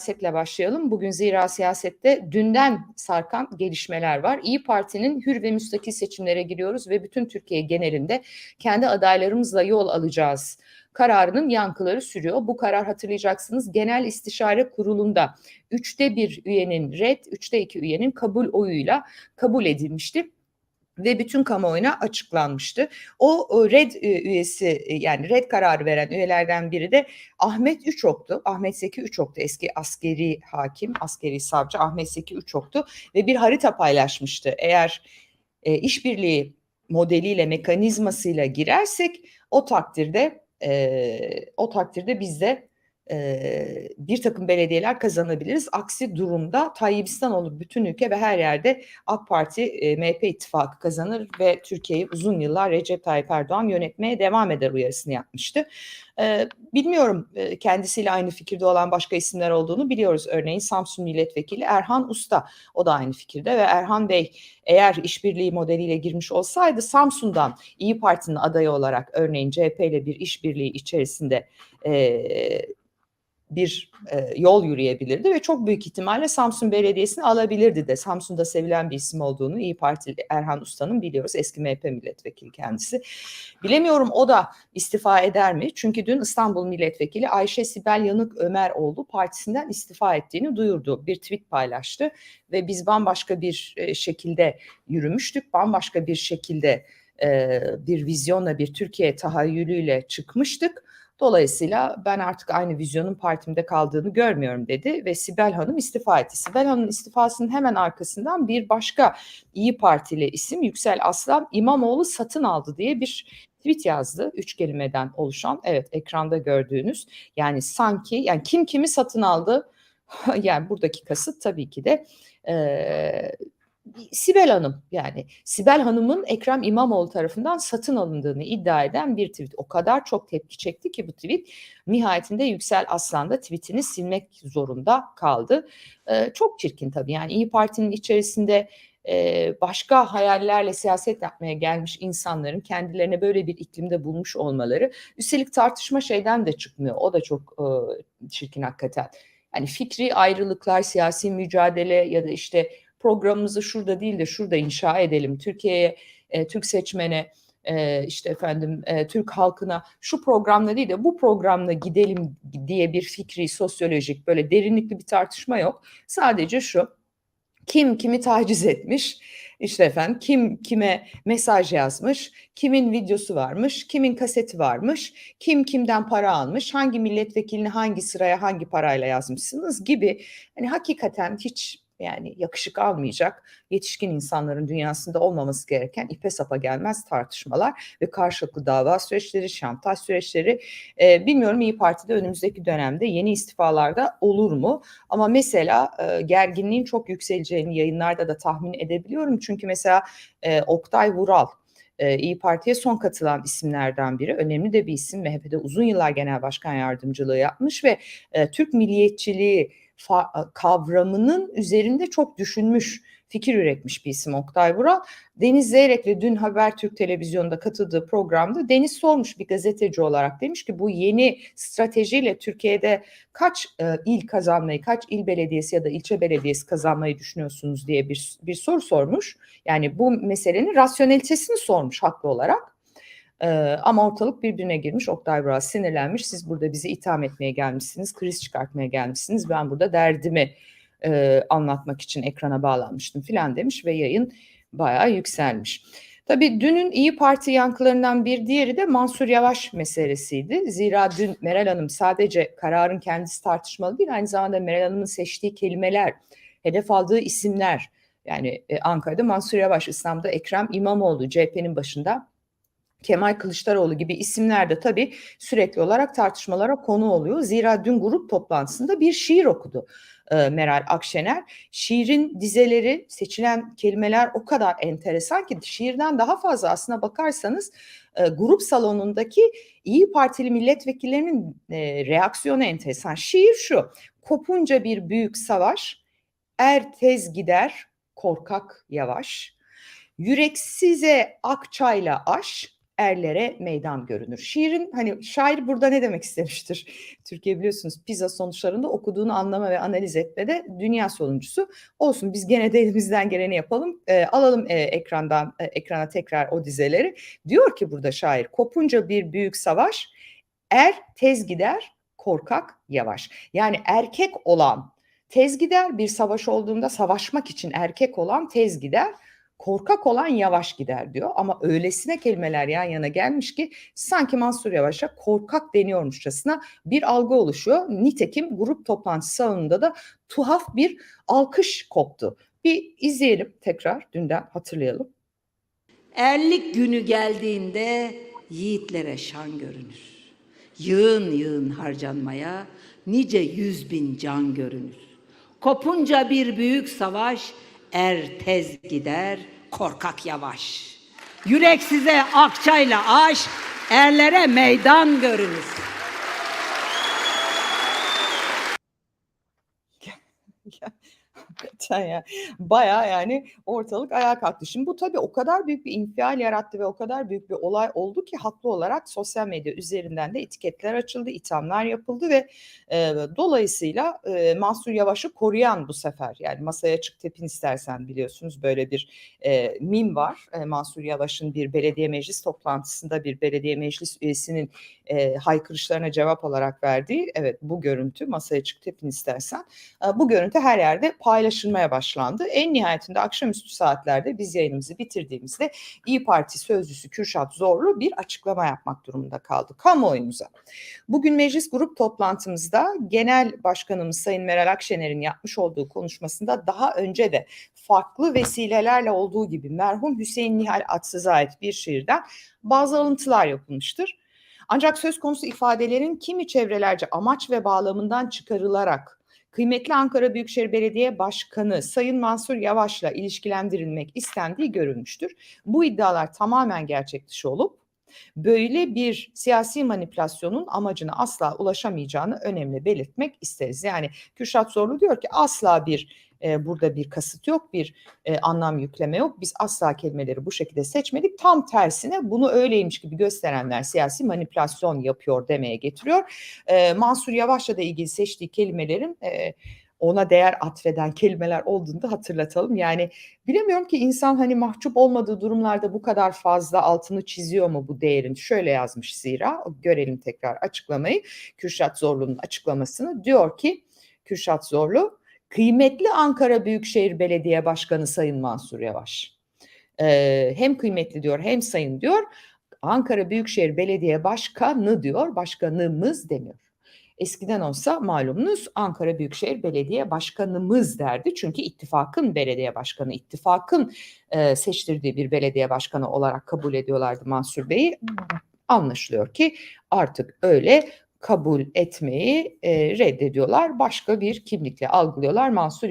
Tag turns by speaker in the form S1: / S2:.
S1: siyasetle başlayalım. Bugün zira siyasette dünden sarkan gelişmeler var. İyi Parti'nin hür ve müstakil seçimlere giriyoruz ve bütün Türkiye genelinde kendi adaylarımızla yol alacağız kararının yankıları sürüyor. Bu karar hatırlayacaksınız Genel İstişare Kurulu'nda üçte bir üyenin red, üçte iki üyenin kabul oyuyla kabul edilmişti ve bütün kamuoyuna açıklanmıştı. O red e, üyesi e, yani red kararı veren üyelerden biri de Ahmet Üçok'tu. Ahmet Zeki Üçok'tu eski askeri hakim, askeri savcı Ahmet Zeki Üçok'tu ve bir harita paylaşmıştı. Eğer e, işbirliği modeliyle, mekanizmasıyla girersek o takdirde e, o takdirde biz de bir takım belediyeler kazanabiliriz. Aksi durumda Tayyibistan olur bütün ülke ve her yerde AK Parti MHP ittifakı kazanır ve Türkiye'yi uzun yıllar Recep Tayyip Erdoğan yönetmeye devam eder uyarısını yapmıştı. Bilmiyorum kendisiyle aynı fikirde olan başka isimler olduğunu biliyoruz. Örneğin Samsun Milletvekili Erhan Usta o da aynı fikirde ve Erhan Bey eğer işbirliği modeliyle girmiş olsaydı Samsun'dan İyi Parti'nin adayı olarak örneğin CHP ile bir işbirliği içerisinde bir e, yol yürüyebilirdi ve çok büyük ihtimalle Samsun Belediyesi'ni alabilirdi de. Samsun'da sevilen bir isim olduğunu İyi Partili Erhan Usta'nın biliyoruz. Eski MHP milletvekili kendisi. Bilemiyorum o da istifa eder mi? Çünkü dün İstanbul milletvekili Ayşe Sibel Yanık Ömeroğlu partisinden istifa ettiğini duyurdu. Bir tweet paylaştı ve biz bambaşka bir e, şekilde yürümüştük. Bambaşka bir şekilde e, bir vizyonla, bir Türkiye tahayyülüyle çıkmıştık Dolayısıyla ben artık aynı vizyonun partimde kaldığını görmüyorum dedi ve Sibel Hanım istifa etti. Sibel Hanım'ın istifasının hemen arkasından bir başka İyi Partili isim Yüksel Aslan İmamoğlu satın aldı diye bir tweet yazdı. Üç kelimeden oluşan evet ekranda gördüğünüz yani sanki yani kim kimi satın aldı yani buradaki kasıt tabii ki de e, Sibel Hanım yani Sibel Hanım'ın Ekrem İmamoğlu tarafından satın alındığını iddia eden bir tweet. O kadar çok tepki çekti ki bu tweet nihayetinde Yüksel Aslan da tweetini silmek zorunda kaldı. Ee, çok çirkin tabii yani İyi Parti'nin içerisinde e, başka hayallerle siyaset yapmaya gelmiş insanların kendilerine böyle bir iklimde bulmuş olmaları. Üstelik tartışma şeyden de çıkmıyor. O da çok e, çirkin hakikaten. Yani fikri ayrılıklar, siyasi mücadele ya da işte programımızı şurada değil de şurada inşa edelim. Türkiye'ye, e, Türk seçmene, e, işte efendim e, Türk halkına şu programla değil de bu programla gidelim diye bir fikri, sosyolojik böyle derinlikli bir tartışma yok. Sadece şu kim kimi taciz etmiş, işte efendim kim kime mesaj yazmış, kimin videosu varmış, kimin kaseti varmış, kim kimden para almış, hangi milletvekilini hangi sıraya hangi parayla yazmışsınız gibi hani hakikaten hiç yani yakışık almayacak yetişkin insanların dünyasında olmaması gereken ipe sapa gelmez tartışmalar ve karşılıklı dava süreçleri, şantaj süreçleri e, bilmiyorum İyi Parti'de önümüzdeki dönemde yeni istifalarda olur mu? Ama mesela e, gerginliğin çok yükseleceğini yayınlarda da tahmin edebiliyorum. Çünkü mesela e, Oktay Vural İyi Parti'ye son katılan isimlerden biri. Önemli de bir isim. MHP'de uzun yıllar genel başkan yardımcılığı yapmış ve e, Türk milliyetçiliği kavramının üzerinde çok düşünmüş, fikir üretmiş bir isim Oktay Vural. Deniz Zeyrek'le dün Habertürk televizyonda katıldığı programda Deniz sormuş bir gazeteci olarak demiş ki bu yeni stratejiyle Türkiye'de kaç e, il kazanmayı, kaç il belediyesi ya da ilçe belediyesi kazanmayı düşünüyorsunuz diye bir, bir soru sormuş. Yani bu meselenin rasyonelitesini sormuş haklı olarak. Ama ortalık birbirine girmiş. Oktay biraz sinirlenmiş. Siz burada bizi itham etmeye gelmişsiniz. Kriz çıkartmaya gelmişsiniz. Ben burada derdimi e, anlatmak için ekrana bağlanmıştım filan demiş ve yayın bayağı yükselmiş. Tabii dünün İyi Parti yankılarından bir diğeri de Mansur Yavaş meselesiydi. Zira dün Meral Hanım sadece kararın kendisi tartışmalı değil, aynı zamanda Meral Hanım'ın seçtiği kelimeler, hedef aldığı isimler, yani Ankara'da Mansur Yavaş, İslam'da Ekrem İmamoğlu CHP'nin başında Kemal Kılıçdaroğlu gibi isimler de tabii sürekli olarak tartışmalara konu oluyor. Zira dün grup toplantısında bir şiir okudu e, Meral Akşener. Şiirin dizeleri, seçilen kelimeler o kadar enteresan ki şiirden daha fazla aslına bakarsanız e, grup salonundaki İyi Partili milletvekillerinin e, reaksiyonu enteresan. Şiir şu, kopunca bir büyük savaş, er tez gider, korkak yavaş, yüreksize akçayla aş, erlere meydan görünür. Şiirin hani şair burada ne demek istemiştir? Türkiye biliyorsunuz PISA sonuçlarında okuduğunu anlama ve analiz etmede dünya sonuncusu. Olsun biz gene de elimizden geleni yapalım. E, alalım e, ekrandan e, ekrana tekrar o dizeleri. Diyor ki burada şair kopunca bir büyük savaş er tez gider korkak yavaş. Yani erkek olan tez gider bir savaş olduğunda savaşmak için erkek olan tez gider korkak olan yavaş gider diyor ama öylesine kelimeler yan yana gelmiş ki sanki Mansur Yavaş'a korkak deniyormuşçasına bir algı oluşuyor. Nitekim grup toplantısı salonunda da tuhaf bir alkış koptu. Bir izleyelim tekrar dünden hatırlayalım.
S2: Erlik günü geldiğinde yiğitlere şan görünür. Yığın yığın harcanmaya nice yüz bin can görünür. Kopunca bir büyük savaş er tez gider korkak yavaş. Yürek size akçayla aş erlere meydan görünür.
S1: Hakikaten ya. Bayağı yani ortalık ayağa kalktı. Şimdi bu tabii o kadar büyük bir infial yarattı ve o kadar büyük bir olay oldu ki haklı olarak sosyal medya üzerinden de etiketler açıldı, ithamlar yapıldı ve e, dolayısıyla e, Mansur Yavaş'ı koruyan bu sefer yani masaya çık tepin istersen biliyorsunuz böyle bir e, mim var. E, Mansur Yavaş'ın bir belediye meclis toplantısında bir belediye meclis üyesinin e, haykırışlarına cevap olarak verdiği evet bu görüntü masaya çık tepin istersen e, bu görüntü her yerde paylaşılmaya başlandı. En nihayetinde akşamüstü saatlerde biz yayınımızı bitirdiğimizde İyi Parti sözcüsü Kürşat Zorlu bir açıklama yapmak durumunda kaldı kamuoyumuza. Bugün meclis grup toplantımızda Genel Başkanımız Sayın Meral Akşener'in yapmış olduğu konuşmasında daha önce de farklı vesilelerle olduğu gibi merhum Hüseyin Nihal Atsız'a ait bir şiirden bazı alıntılar yapılmıştır. Ancak söz konusu ifadelerin kimi çevrelerce amaç ve bağlamından çıkarılarak kıymetli Ankara Büyükşehir Belediye Başkanı Sayın Mansur Yavaş'la ilişkilendirilmek istendiği görülmüştür. Bu iddialar tamamen gerçek dışı olup böyle bir siyasi manipülasyonun amacına asla ulaşamayacağını önemli belirtmek isteriz. Yani Kürşat Zorlu diyor ki asla bir e, burada bir kasıt yok, bir e, anlam yükleme yok. Biz asla kelimeleri bu şekilde seçmedik. Tam tersine bunu öyleymiş gibi gösterenler siyasi manipülasyon yapıyor demeye getiriyor. E, Mansur Yavaş'la da ilgili seçtiği kelimelerin e, ona değer atfeden kelimeler olduğunu da hatırlatalım. Yani bilemiyorum ki insan hani mahcup olmadığı durumlarda bu kadar fazla altını çiziyor mu bu değerin? Şöyle yazmış zira görelim tekrar açıklamayı. Kürşat Zorlu'nun açıklamasını diyor ki Kürşat Zorlu kıymetli Ankara Büyükşehir Belediye Başkanı Sayın Mansur Yavaş. Ee, hem kıymetli diyor hem sayın diyor. Ankara Büyükşehir Belediye Başkanı diyor, başkanımız demiyor. Eskiden olsa malumunuz Ankara Büyükşehir Belediye Başkanımız derdi. Çünkü ittifakın belediye başkanı, ittifakın e, seçtirdiği bir belediye başkanı olarak kabul ediyorlardı Mansur Bey'i. Anlaşılıyor ki artık öyle kabul etmeyi e, reddediyorlar. Başka bir kimlikle algılıyorlar Mansur